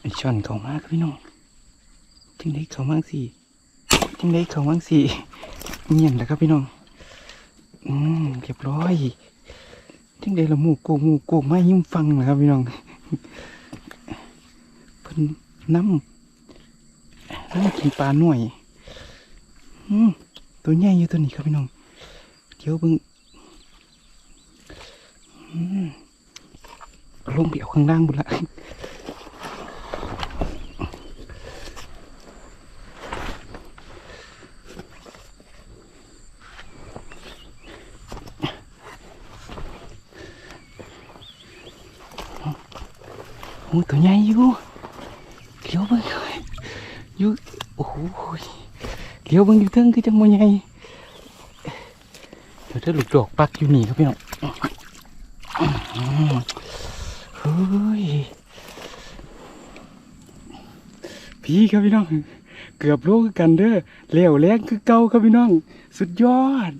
ไอช่อนเขามากพี่น้องจังได้เขามากสิจังได้เขามากสิเงียบแล้วครับพี่น้อง อืมเรียบร้อยจังได้ละหมูโกกหมูโกกไม่ยิ้มฟังนะครับพี่น้องเพิ่นน้ำน้ำกินปลาหน่วย อืมตัวใหญ่อยู่ตัวนี้ครับพี่น้อง เดี๋ยวเบิ่งอืมเอาลงไปเอาข้างล่างบุละ โอ้ตัวใหญ่อยู่เลี้ยวเบิ่งอยู่โอ้โหเลี้ยวเบิ่งอยู่เทิงคือจังบ่ใหญ่เดี๋ยวถ้าลูกดอกปักอยู่นี่ครับพี่น้องเฮ้ยพี่ครับพี่น้อง เกือบโลคือกันเด้อเลี้ยวแรงคือเก่าครับพี่น้อง สุดยอด